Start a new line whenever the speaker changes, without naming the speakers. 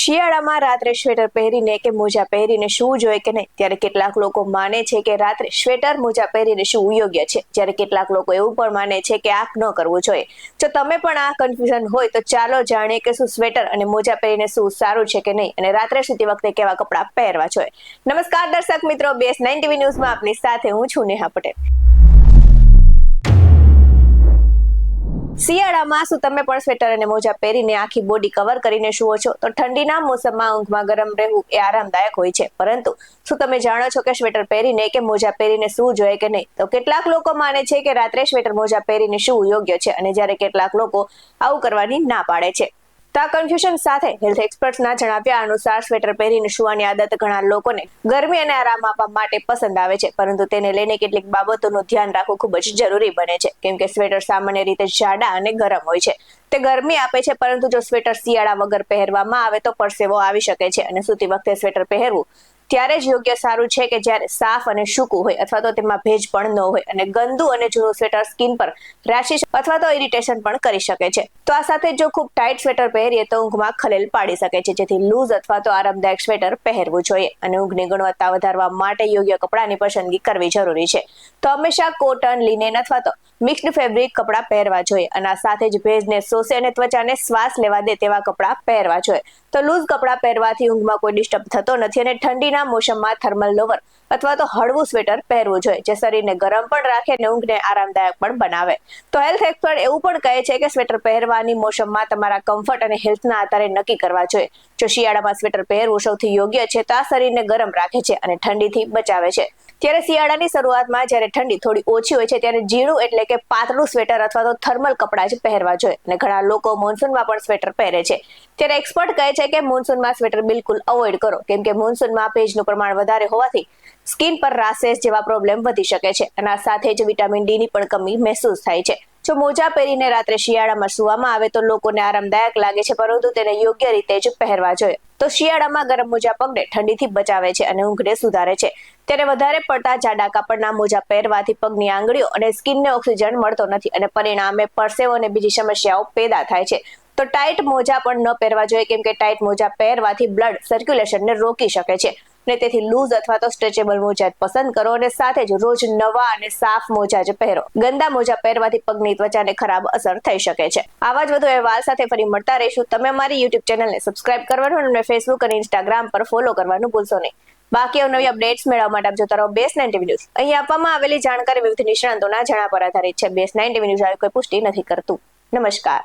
શિયાળામાં રાત્રે સ્વેટર પહેરીને કે મોજા પહેરીને શું જોઈએ કે નહીં? ત્યારે કેટલાક લોકો માને છે કે રાત્રે સ્વેટર, મોજા પહેરીને શું યોગ્ય છે? જ્યારે કેટલાક લોકો એવું પણ માને છે કે આ ન કરવું જોઈએ. જો તમે પણ આ કન્ફ્યુઝન હોય, તો ચાલો જાણીએ કે શું સ્વેટર અને મોજા પહેરીને શું સારું છે કે નહીં? અને રાત્રે સુધી વખતે કેવા કપડાં પહેરવા જોઈએ? નમસ્કાર દર્શક મિત્રો બેસ નાઇન ટીવી ન્યૂઝમાં આપની સાથે હું છું નેહા પટેલ. શિયાળામાં શું તમે પણ સ્વેટર અને મોજા પહેરીને આખી બોડી કવર કરીને સુવો છો? તો ઠંડીના મોસમમાં ઊંઘમાં ગરમ રહેવું એ આરામદાયક હોય છે. પરંતુ શું તમે જાણો છો કે સ્વેટર પહેરીને કે મોજા પહેરીને શું જોઈએ કે નહીં? તો કેટલાક લોકો માને છે કે રાત્રે સ્વેટર મોજા પહેરીને શું યોગ્ય છે અને જ્યારે કેટલાક લોકો આવું કરવાની ના પાડે છે. તો આ કન્ફ્યુઝન સાથે હેલ્થ એક્સપર્ટ્સના જણાવ્યા અનુસાર સ્વેટર પહેરીને સુવાની આદત ઘણા લોકોને ગરમી અને આરામ આપવા માટે પસંદ આવે છે. પરંતુ તેને લઈને કેટલીક બાબતોનું ધ્યાન રાખવું ખૂબ જ જરૂરી બને છે. કેમ કે સ્વેટર સામાન્ય રીતે જાડા અને ગરમ હોય છે. તે ગરમી આપે છે, પરંતુ જો સ્વેટર શિયાળા વગર પહેરવામાં આવે તો પરસેવો આવી શકે છે અને સૂતી વખતે સ્વેટર પહેરવું ત્યારે જ યોગ્ય સારું છે કે જ્યારે સાફ અને સૂકું હોય અથવા તો તેમાં ભેજ પણ ન હોય અને ગંદુ અને જૂનું સ્વેટર સ્કિન પર રેશિસ અથવા તો ઇરિટેશન પણ કરી શકે છે. તો આ સાથે જો ખૂબ ટાઈટ સ્વેટર પહેરીએ તો ઊંઘમાં ખલેલ પાડી શકે છે, જેથી લૂઝ અથવા તો આરામદાયક સ્વેટર પહેરવું જોઈએ અને ઊંઘની ગુણવત્તા વધારવા માટે યોગ્ય કપડાની પસંદગી કરવી જરૂરી છે. તો હંમેશા કોટન, લિનેન અથવા તો મિક્સ્ડ ફેબ્રિક કપડાં પહેરવા જોઈએ અને આ સાથે જ ભેજને શોષે અને ત્વચાને શ્વાસ લેવા દે તેવા કપડાં પહેરવા જોઈએ. તો લૂઝ કપડાં પહેરવાથી ઊંઘમાં કોઈ ડિસ્ટર્બ થતો નથી અને ઠંડીના મોસમમાં થર્મલ લોવર અથવા તો હળવું સ્વેટર પહેરવું જોઈએ, જે શરીરને ગરમ પણ રાખે અને ઊંઘને આરામદાયક પણ બનાવે. તો હેલ્થ એક્સપર્ટ એવું પણ કહે છે કે સ્વેટર પહેરવાની મોસમમાં તમારા કમ્ફર્ટ અને હેલ્થના આધારે નક્કી કરવા જોઈએ. જો શિયાળામાં સ્વેટર પહેરવું સૌથી યોગ્ય છે તો આ શરીરને ગરમ રાખે છે અને ઠંડીથી બચાવે છે. ત્યારે શિયાળાની શરૂઆતમાં જ્યારે ઠંડી થોડી ઓછી હોય છે, ત્યારે ઝીણું એટલે કે પાતળું સ્વેટર અથવા તો થર્મલ કપડાં જ પહેરવા જોઈએ. અને ઘણા લોકો મોન્સૂનમાં પણ સ્વેટર પહેરે છે. ત્યારે એક્સપર્ટ કહે છે કે મોન્સૂનમાં સ્વેટર બિલકુલ અવોઇડ કરો, કેમ કે મોન્સૂનમાં ભેજનું પ્રમાણ વધારે હોવાથી સ્કિન પર રાસેસ જેવા પ્રોબ્લેમ વધી શકે છે. અને આ સાથે જ વિટામિન ડી ની પણ કમી મહેસૂસ થાય છે. જો મોજા પહેરીને રાત્રે શિયાળામાં સુવામાં આવે તો લોકોને આરામદાયક લાગે છે, પરંતુ તેને યોગ્ય રીતે જ પહેરવા જોઈએ. તો શિયાળામાં ગરમ મોજા પગને ઠંડીથી બચાવે છે અને ઊંઘને સુધારે છે. ત્યારે વધારે પડતા જાડા કાપડના મોજા પહેરવાથી પગની આંગળીઓ અને સ્કિનને ઓક્સિજન મળતો નથી અને પરિણામે પરસેવો અને બીજી સમસ્યાઓ પેદા થાય છે. તો ટાઈટ મોજા પણ ન પહેરવા જોઈએ, કેમ કે ટાઈટ મોજા પહેરવાથી બ્લડ સર્ક્યુલેશનને રોકી શકે છે. અને તેથી લૂઝ અથવા તો સ્ટ્રેચેબલ મોજા જ પસંદ કરો અને સાથે જ રોજ નવા અને સાફ મોજા જ પહેરો. ગંદા મોજા પહેરવાથી પગની ત્વચાને ખરાબ અસર થઈ શકે છે. આવા જ વધુ અહેવાલ સાથે ફરી મળતા રહીશું. તમે અમારી યુટ્યુબ ચેનલને સબસ્ક્રાઇબ કરવાનું અને ફેસબુક અને ઇન્સ્ટાગ્રામ પર ફોલો કરવાનું ભૂલશો નહીં. બાકી નવી અપડેટ્સ મેળવવા માટે આપ જોતા રહો બેસ નાઇન ન્યૂઝ અહીં આપવામાં આવેલી જાણકારી વિવિધ નિષ્ણાંતોના જણા પર આધારિત છે. બેસ નાઇન ટીવી ન્યૂઝ આવી કોઈ પુષ્ટિ નથી કરતું. નમસ્કાર.